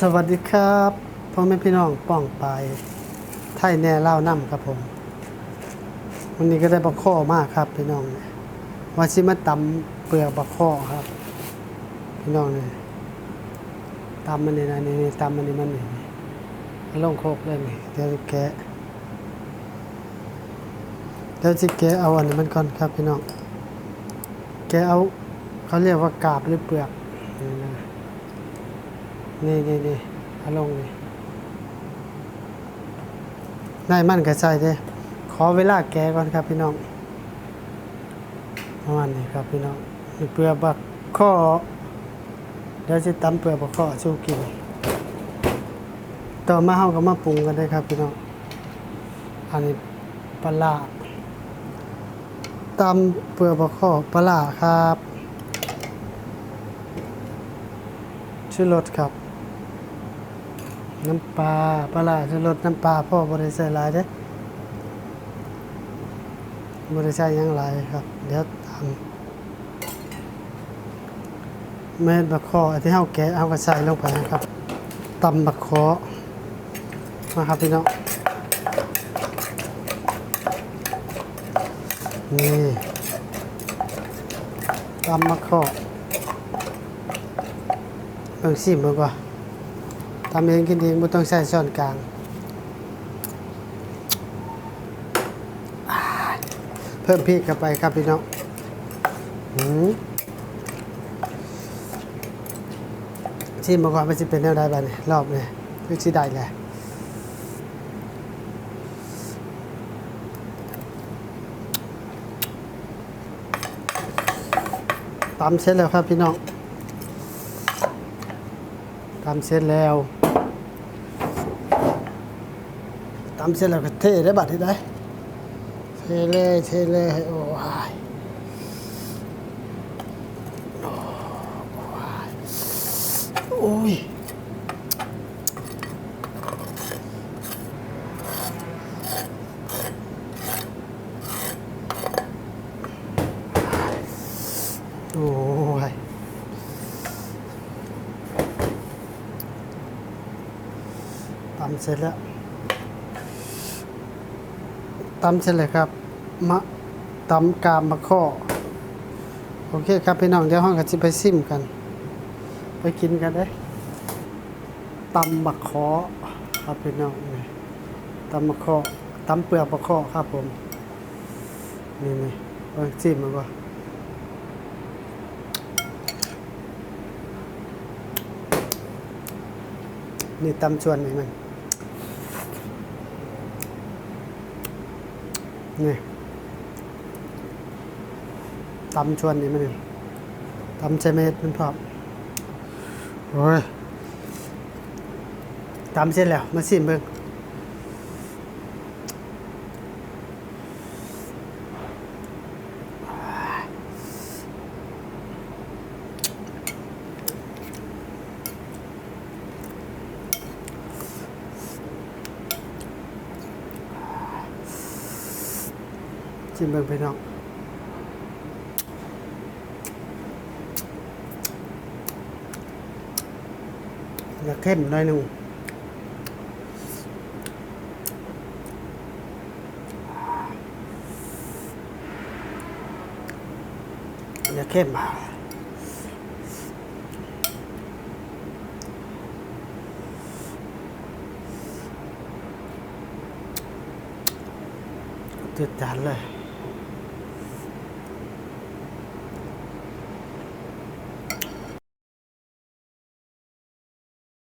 สวัสดีครับพ่อแม่พี่น้องป้องไปไทยแน่เล่าน้ำครับผม วันนี้ก็ได้บักข้อมากครับพี่น้องว่าชิมาตำเปลือกบักข้อครับ พี่น้องเนี่ยตำมันนี่นะนี่ตำมันนี่มันนี่ลงโคกเลยนี่เดี๋ยวจะแกะเดี๋ยวจะแกะเอาอันนี้มันก่อนครับพี่น้องแกะเอาเขาเรียกว่ากาบหรือเปลือก นี่นี่นี่เอาลงนี่ได้มั่นกับใจเด้ขอเวลาแกก่อนครับพี่น้องประมาณนี้ครับพี่น้องเปลือกบักข้อเดี๋ยวจะตำเปลือกบักข้อสู้กิน ต่อมาเฮาก็มาปรุงกันได้ครับพี่น้อง อันนี้ปลาตำเปลือกบักข้อปลาร้าครับชื่อรสครับ น้ำปลาปลาร้าจะลดน้ำปลาพ่อบริใส่หลายเด้บริใส่หยังหลายครับ เดี๋ยวตามเม็ดบักคอที่เฮาแกะเอาก็ใส่ลงไปนะครับตำบักคอมาครับพี่น้องนี่ตำบักคอเบิ่งซิมเบิ่งก่อน ทำเองกินเองไม่ต้องใช้ช้อนกลางเพิ่มพริกเข้าไปครับพี่น้องหืมชิมมาก่อนมันจะเป็นแนวใดบ้างเนี่ยรอบเนี่ยคือชิได้แหละตำเสร็จแล้วครับพี่น้องตำเสร็จแล้ว ตำเสร็จแล้วก็เทได้บัดที่ได้เทเลยเทเลยโอ้ยโอ้ยโอ้ย ตำเสร็จแล้วตำเสร็จเลยครับ มะตำกามมะข้อโอเคครับพี่น้องเดี๋ยวห้องก็จะไปซิมกัน ไปกินกันเด้ตำมะข้อครับพี่น้องนี่ตำมะข้อตำเปลือกมะข้อครับผม นี่นี่ลองซิมมาก่อนนี่ตำชวนนี่มัน นี่ตำชวนนี่มันตำใช้เม็ดมันพร้อมโอ้ยตำเสร็จแล้ว มาสิมเบิ่ง ชิมเบิ่งพี่น้องอยากเข้มหน่อยหนึ่งอยากเข้มจืดจานเลย